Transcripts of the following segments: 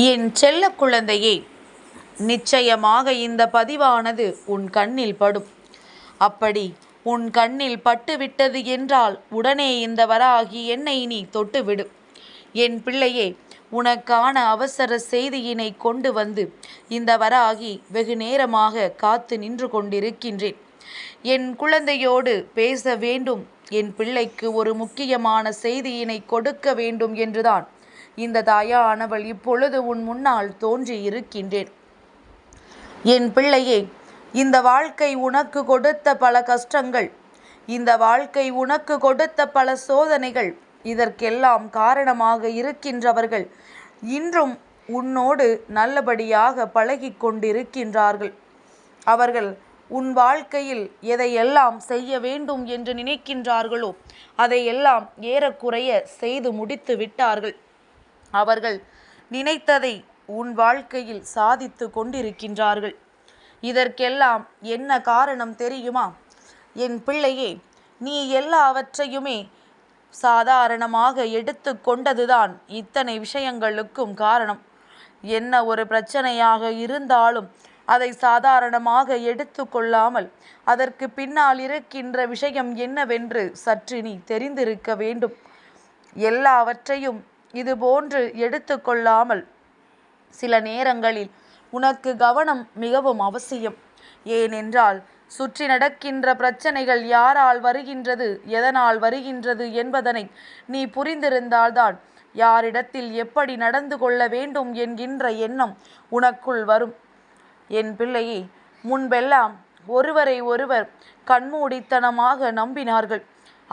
என் செல்ல குழந்தையே நிச்சயமாக இந்த பதிவானது உன் கண்ணில் படும். அப்படி உன் கண்ணில் பட்டுவிட்டது என்றால் உடனே இந்த வராகி என்னை நீ தொட்டுவிடு. என் பிள்ளையே உனக்கான அவசர செய்தியினை கொண்டு வந்து இந்த வராகி வெகு நேரமாக காத்து நின்று கொண்டிருக்கின்றேன். என் குழந்தையோடு பேச வேண்டும். என் பிள்ளைக்கு ஒரு முக்கியமான செய்தியினை கொடுக்க வேண்டும் என்றுதான். இந்த தாயானவள் இப்பொழுது உன் முன்னால் தோன்றி இருக்கின்றேன் என் பிள்ளையே இந்த வாழ்க்கை உனக்கு கொடுத்த பல கஷ்டங்கள் இந்த வாழ்க்கை உனக்கு கொடுத்த பல சோதனைகள் இதற்கெல்லாம் காரணமாக இருக்கின்றவர்கள் இன்றும் உன்னோடு நல்லபடியாக பழகி கொண்டிருக்கின்றார்கள். அவர்கள் உன் வாழ்க்கையில் எதையெல்லாம் செய்ய வேண்டும் என்று நினைக்கின்றார்களோ அதையெல்லாம் ஏறக்குறைய செய்து முடித்து விட்டார்கள். அவர்கள் நினைத்ததை உன் வாழ்க்கையில் சாதித்து கொண்டிருக்கின்றார்கள். இதற்கெல்லாம் என்ன காரணம் தெரியுமா? என் பிள்ளையே நீ எல்லாவற்றையுமே சாதாரணமாக எடுத்து கொண்டதுதான் இத்தனை விஷயங்களுக்கும் காரணம். என்ன ஒரு பிரச்சனையாக இருந்தாலும் அதை சாதாரணமாக எடுத்து கொள்ளாமல் அதற்கு பின்னால் இருக்கின்ற விஷயம் என்னவென்று சற்று நீ தெரிந்திருக்க வேண்டும். எல்லாவற்றையும் இதுபோன்று எடுத்துக்கொள்ளாமல் சில நேரங்களில் உனக்கு கவனம் மிகவும் அவசியம். ஏனென்றால் சுற்றி நடக்கின்ற பிரச்சனைகள் யாரால் வருகின்றது எதனால் வருகின்றது என்பதனை நீ புரிந்திருந்தால்தான் யாரிடத்தில் எப்படி நடந்து கொள்ள வேண்டும் என்கின்ற எண்ணம் உனக்குள் வரும். என் பிள்ளையே முன்பெல்லாம் ஒருவரை ஒருவர் கண்மூடித்தனமாக நம்பினார்கள்.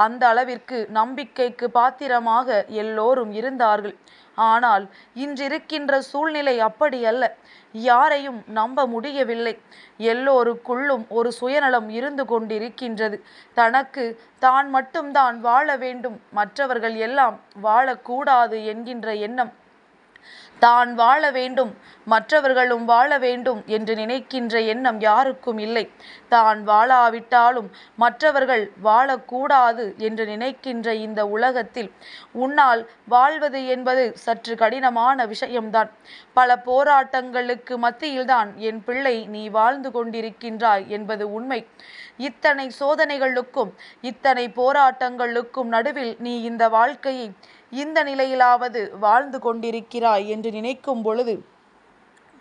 அந்த அளவிற்கு நம்பிக்கைக்கு பாத்திரமாக எல்லோரும் இருந்தார்கள். ஆனால் இன்றிருக்கின்ற சூழ்நிலை அப்படி அல்ல யாரையும் நம்ப முடியவில்லை. எல்லோருக்குள்ளும் ஒரு சுயநலம் இருந்து கொண்டிருக்கின்றது. தனக்கு தான் மட்டும்தான் வாழ வேண்டும். மற்றவர்கள் எல்லாம் வாழக்கூடாது என்கின்ற எண்ணம் தான் வாழ வேண்டும் மற்றவர்களும் வாழ வேண்டும் என்று நினைக்கின்ற எண்ணம் யாருக்கும் இல்லை. தான் வாழாவிட்டாலும் மற்றவர்கள் வாழக்கூடாது என்று நினைக்கின்ற இந்த உலகத்தில் உன்னால் வாழ்வது என்பது சற்று கடினமான விஷயம்தான். பல போராட்டங்களுக்கு மத்தியில்தான் என் பிள்ளை நீ வாழ்ந்து கொண்டிருக்கின்றாய் என்பது உண்மை. இத்தனை சோதனைகளுக்கும் இத்தனை போராட்டங்களுக்கும் நடுவில் நீ இந்த வாழ்க்கையை இந்த நிலையிலாவது வாழ்ந்து கொண்டிருக்கிறாய் என்று நினைக்கும் பொழுது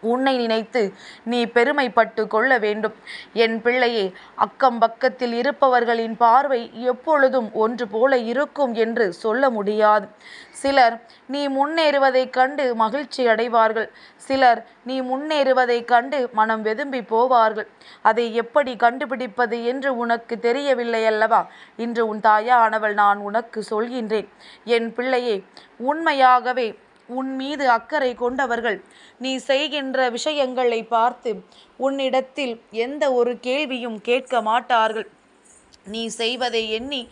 உன்னை நினைத்து நீ பெருமைப்பட்டு கொள்ள வேண்டும். என் பிள்ளையே அக்கம் பக்கத்தில் இருப்பவர்களின் பார்வை எப்பொழுதும் ஒன்று போல இருக்கும் என்று சொல்ல முடியாது. சிலர் நீ முன்னேறுவதைக் கண்டு மகிழ்ச்சி அடைவார்கள். சிலர் நீ முன்னேறுவதைக் கண்டு மனம் வெதும்பி போவார்கள். அதை எப்படி கண்டுபிடிப்பது என்று உனக்கு தெரியவில்லை அல்லவா? இன்று உன் தாயானவள் நான் உனக்கு சொல்கின்றேன். என் பிள்ளையே உண்மையாகவே உன் மீது அக்கறை கொண்டவர்கள் நீ செய்கின்ற விஷயங்களை பார்த்து உன்னிடத்தில் எந்த ஒரு கேள்வியும் கேட்க மாட்டார்கள். நீ செய்வதை எண்ணி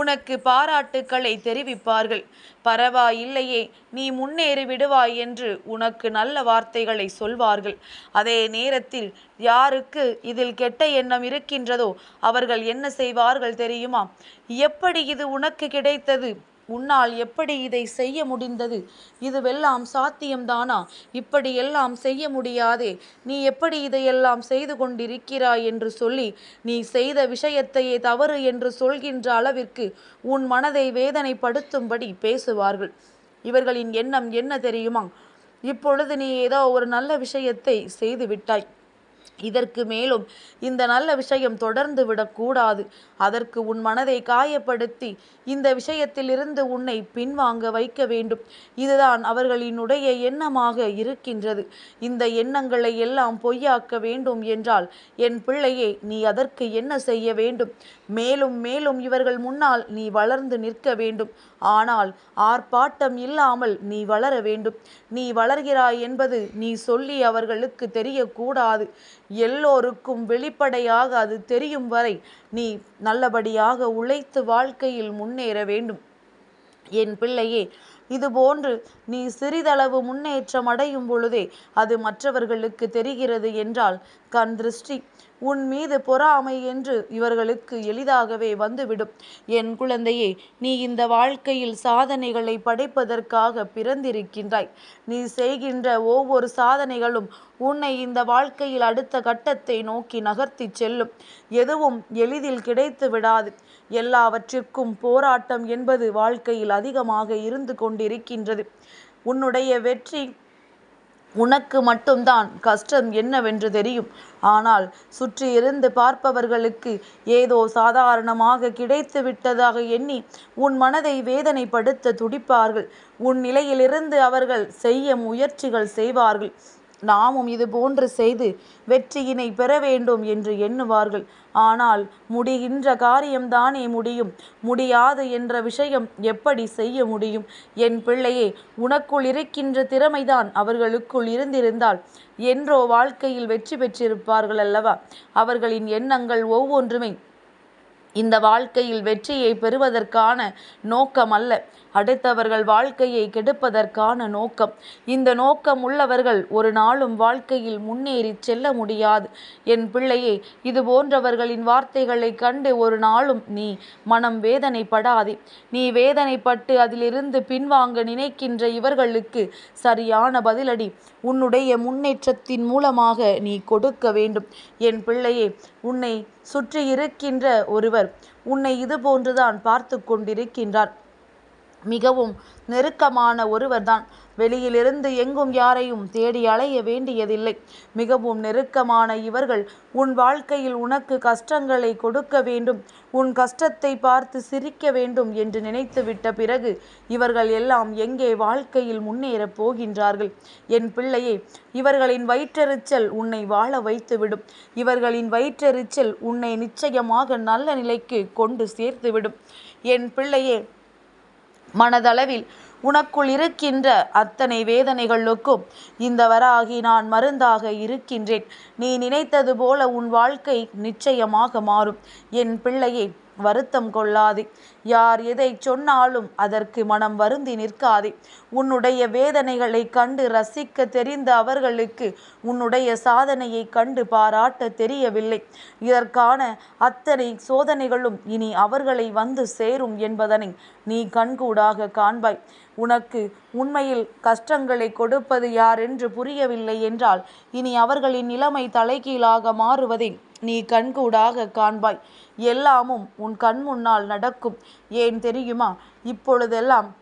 உனக்கு பாராட்டுக்களை தெரிவிப்பார்கள். பரவாயில்லையே நீ முன்னேறி விடுவாய் என்று உனக்கு நல்ல வார்த்தைகளை சொல்வார்கள். அதே நேரத்தில் யாருக்கு இதில் கெட்ட எண்ணம் இருக்கின்றதோ அவர்கள் என்ன செய்வார்கள் தெரியுமா? எப்படி இது உனக்கு கிடைத்தது? உன்னால் எப்படி இதை செய்ய முடிந்தது? இதுவெல்லாம் சாத்தியம்தானா? இப்படியெல்லாம் செய்ய முடியாதே. நீ எப்படி இதையெல்லாம் செய்து கொண்டிருக்கிறாய் என்று சொல்லி நீ செய்த விஷயத்தையே தவறு என்று சொல்கின்ற அளவிற்கு உன் மனதை வேதனைப்படுத்தும்படி பேசுவார்கள். இவர்களின் எண்ணம் என்ன தெரியுமா? இப்பொழுது நீ ஏதோ ஒரு நல்ல விஷயத்தை செய்து விட்டாய். இதற்கு மேலும் இந்த நல்ல விஷயம் தொடர்ந்து விடக்கூடாது. அதற்கு உன் மனதை காயப்படுத்தி இந்த விஷயத்திலிருந்து உன்னை பின்வாங்க வைக்க வேண்டும். இதுதான் அவர்களினுடைய எண்ணமாக இருக்கின்றது. இந்த எண்ணங்களை எல்லாம் பொய்யாக்க வேண்டும் என்றால் என் பிள்ளையே நீ அதற்கு என்ன செய்ய வேண்டும்? மேலும் மேலும் இவர்கள் முன்னால் நீ வளர்ந்து நிற்க வேண்டும். ஆனால் ஆர்ப்பாட்டம் இல்லாமல் நீ வளர வேண்டும். நீ வளர்கிறாய் என்பது நீ சொல்லி அவர்களுக்கு தெரியக்கூடாது. எல்லோருக்கும் வெளிப்படையாக அது தெரியும் வரை நீ நல்லபடியாக உழைத்து வாழ்க்கையில் முன்னேற வேண்டும். என் பிள்ளையே இதுபோன்று நீ சிறிதளவு முன்னேற்றம் அடையும் பொழுதே அது மற்றவர்களுக்கு தெரிகிறது என்றால் கண் திருஷ்டி. உன் மீது பொறாமை என்று இவர்களுக்கு எளிதாகவே வந்துவிடும். என் குழந்தையே நீ இந்த வாழ்க்கையில் சாதனைகளை படைப்பதற்காக பிறந்திருக்கின்றாய். நீ செய்கின்ற ஒவ்வொரு சாதனைகளும் உன்னை இந்த வாழ்க்கையில் அடுத்த கட்டத்தை நோக்கி நகர்த்தி செல்லும். எதுவும் எளிதில் கிடைத்து விடாது. எல்லாவற்றிற்கும் போராட்டம் என்பது வாழ்க்கையில் அதிகமாக இருந்து கொண்டிருக்கின்றது. உன்னுடைய வெற்றி உனக்கு மட்டும்தான் கஷ்டம் என்னவென்று தெரியும். ஆனால் சுற்றி இருந்து பார்ப்பவர்களுக்கு ஏதோ சாதாரணமாக கிடைத்து விட்டதாக எண்ணி உன் மனதை வேதனைப்படுத்த துடிப்பார்கள். உன் நிலையிலிருந்து அவர்கள் செய்ய முயற்சிகள் செய்வார்கள். நாமும் இது போன்று செய்து வெற்றியினை பெற வேண்டும் என்று எண்ணுவார்கள். ஆனால் முடிகின்ற காரியம்தானே முடியும். முடியாது என்ற விஷயம் எப்படி செய்ய முடியும்? என் பிள்ளையே உனக்குள் இருக்கின்ற திறமைதான் அவர்களுக்குள் இருந்திருந்தால் என்றோ வாழ்க்கையில் வெற்றி பெற்றிருப்பார்கள் அல்லவா அவர்களின் எண்ணங்கள் ஒவ்வொன்றுமே இந்த வாழ்க்கையில் வெற்றியை பெறுவதற்கான நோக்கம் அல்ல அடுத்தவர்கள் வாழ்க்கையை கெடுப்பதற்கான நோக்கம். இந்த நோக்கம் உள்ளவர்கள் ஒரு நாளும் வாழ்க்கையில் முன்னேறி செல்ல முடியாது. என் பிள்ளையே இது போன்றவர்களின் வார்த்தைகளை கண்டு ஒரு நாளும் நீ மனம் வேதனைப்படாதே. நீ வேதனைப்பட்டு அதிலிருந்து பின்வாங்க நினைக்கின்ற இவர்களுக்கு சரியான பதிலடி. உன்னுடைய முன்னேற்றத்தின் மூலமாக நீ கொடுக்க வேண்டும். என் பிள்ளையே உன்னை சுற்றி இருக்கின்ற ஒருவர் உன்னை இது போன்றுதான் பார்த்து கொண்டிருக்கின்றார் மிகவும் நெருக்கமான ஒருவர்தான். வெளியிலிருந்து எங்கும் யாரையும் தேடி அலைய வேண்டியதில்லை. மிகவும் நெருக்கமான இவர்கள் உன் வாழ்க்கையில் உனக்கு கஷ்டங்களை கொடுக்க வேண்டும். உன் கஷ்டத்தை பார்த்து சிரிக்க வேண்டும் என்று நினைத்துவிட்ட பிறகு இவர்கள் எல்லாம் எங்கே வாழ்க்கையில் முன்னேறப் போகின்றார்கள்? என் பிள்ளையே இவர்களின் வயிற்றெரிச்சல் உன்னை வாழ வைத்துவிடும். இவர்களின் வயிற்றெரிச்சல் உன்னை நிச்சயமாக நல்ல நிலைக்கு கொண்டு சேர்த்துவிடும். என் பிள்ளையே மனதளவில் உனக்குள் இருக்கின்ற அத்தனை வேதனைகளுக்கும் இந்த வராகி நான் மருந்தாக இருக்கின்றேன். நீ நினைத்தது போல உன் வாழ்க்கை நிச்சயமாக மாறும். என் பிள்ளையே வருத்தம் கொள்ளாதே. யார் எதை சொன்னாலும் அதற்கு மனம் வருந்தி நிற்காதே. உன்னுடைய வேதனைகளை கண்டு ரசிக்க தெரிந்த அவர்களுக்கு உன்னுடைய சாதனையை கண்டு பாராட்ட தெரியவில்லை. இதற்கான அத்தனை சோதனைகளும் இனி அவர்களை வந்து சேரும் என்பதனை நீ கண்கூடாக காண்பாய். உனக்கு உண்மையில் கஷ்டங்களை கொடுப்பது யார் என்று புரியவில்லை என்றால் இனி அவர்களின் நிலைமை தலைகீழாக மாறுவதை. நீ கண்கூடாக காண்பாய். எல்லாமும் உன் கண் முன்னால் நடக்கும். ஏன் தெரியுமா? இப்பொழுதெல்லாம்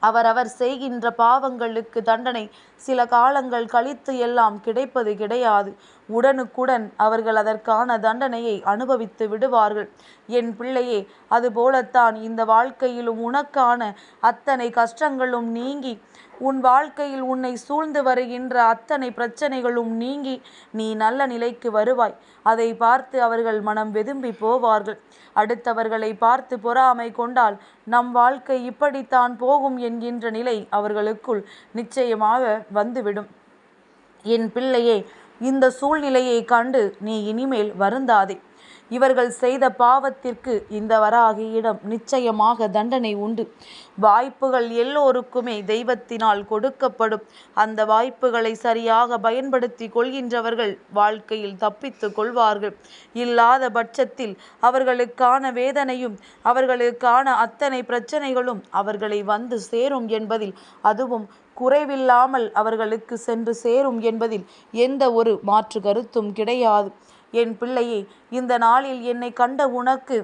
அவரவர் செய்கின்ற பாவங்களுக்கு தண்டனை. சில காலங்கள் கழித்து எல்லாம் கிடைப்பது கிடையாது. உடனுக்குடன் அவர்கள் அதற்கான தண்டனையை அனுபவித்து விடுவார்கள். என் பிள்ளையே அதுபோலத்தான் இந்த வாழ்க்கையிலும் உனக்கான அத்தனை கஷ்டங்களும் நீங்கி உன் வாழ்க்கையில் உன்னை சூழ்ந்து வருகின்ற அத்தனை பிரச்சனைகளும் நீங்கி நீ நல்ல நிலைக்கு வருவாய். அதை பார்த்து அவர்கள் மனம் வெதும்பி போவார்கள். அடுத்தவர்களை பார்த்து பொறாமை கொண்டால் நம் வாழ்க்கை இப்படித்தான் போகும் என்கின்ற நிலை அவர்களுக்குள் நிச்சயமாக வந்துவிடும். என் பிள்ளையே இந்த சூழ்நிலையை கண்டு நீ இனிமேல் வருந்தாதே. இவர்கள் செய்த பாவத்திற்கு இந்த வராகியிடம் நிச்சயமாக தண்டனை உண்டு. வாய்ப்புகள் எல்லோருக்குமே தெய்வத்தினால் கொடுக்கப்படும். அந்த வாய்ப்புகளை சரியாக பயன்படுத்தி கொள்கின்றவர்கள் வாழ்க்கையில் தப்பித்து கொள்வார்கள். இல்லாத பட்சத்தில் அவர்களுக்கான வேதனையும் அவர்களுக்கான அத்தனை பிரச்சனைகளும் அவர்களை வந்து சேரும் என்பதில் அதுவும் குறைவில்லாமல் அவர்களுக்கு சென்று சேரும் என்பதில் எந்த ஒரு மாற்று கருத்தும் கிடையாது. என் பிள்ளையே இந்த நாளில் என்னை கண்ட உனக்கு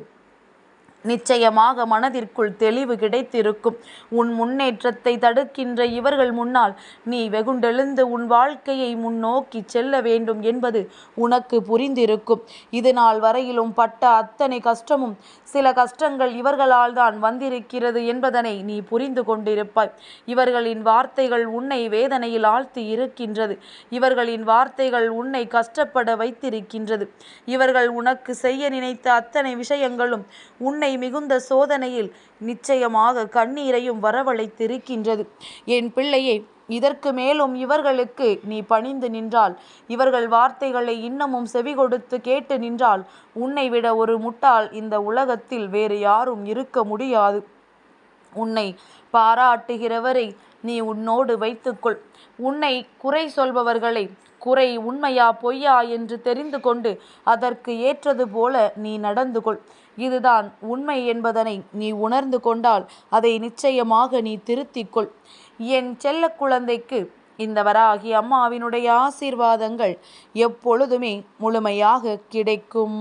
நிச்சயமாக மனதிற்குள் தெளிவு கிடைத்திருக்கும். உன் முன்னேற்றத்தை தடுக்கின்ற இவர்கள் முன்னால் நீ வெகுண்டெழுந்து உன் வாழ்க்கையை முன்னோக்கி செல்ல வேண்டும் என்பது உனக்கு புரிந்திருக்கும். இது நாள் வரையிலும் பட்ட அத்தனை கஷ்டமும் சில கஷ்டங்கள் இவர்களால் தான் வந்திருக்கிறது என்பதனை நீ புரிந்து கொண்டிருப்பாய். இவர்களின் வார்த்தைகள் உன்னை வேதனையில் ஆழ்த்தி இருக்கின்றது. இவர்களின் வார்த்தைகள் உன்னை கஷ்டப்பட வைத்திருக்கின்றது. இவர்கள் உனக்கு செய்ய நினைத்த அத்தனை விஷயங்களும் உன்னை மிகுந்த சோதனையில் நிச்சயமாக கண்ணீரையும் வரவழைத்திருக்கின்றது. என் பிள்ளையை இதற்கு மேலும் இவர்களுக்கு நீ பணிந்து நின்றால் இவர்கள் வார்த்தைகளை இன்னமும் செவி கொடுத்து கேட்டு நின்றால் உன்னை விட ஒரு முட்டாள் இந்த உலகத்தில் வேறு யாரும் இருக்க முடியாது. உன்னை பாராட்டுகிறவரை நீ உன்னோடு வைத்துக்கொள். உன்னை குறை சொல்பவர்களை குறை உண்மையா பொய்யா என்று தெரிந்து கொண்டு அதற்கு ஏற்றது போல நீ நடந்து கொள். இதுதான் உண்மை என்பதனை நீ உணர்ந்து கொண்டால் அதை நிச்சயமாக நீ திருத்திக்கொள் என் செல்ல குழந்தைக்கு இந்த வராகி அம்மாவினுடைய ஆசீர்வாதங்கள் எப்பொழுதுமே முழுமையாக கிடைக்கும்.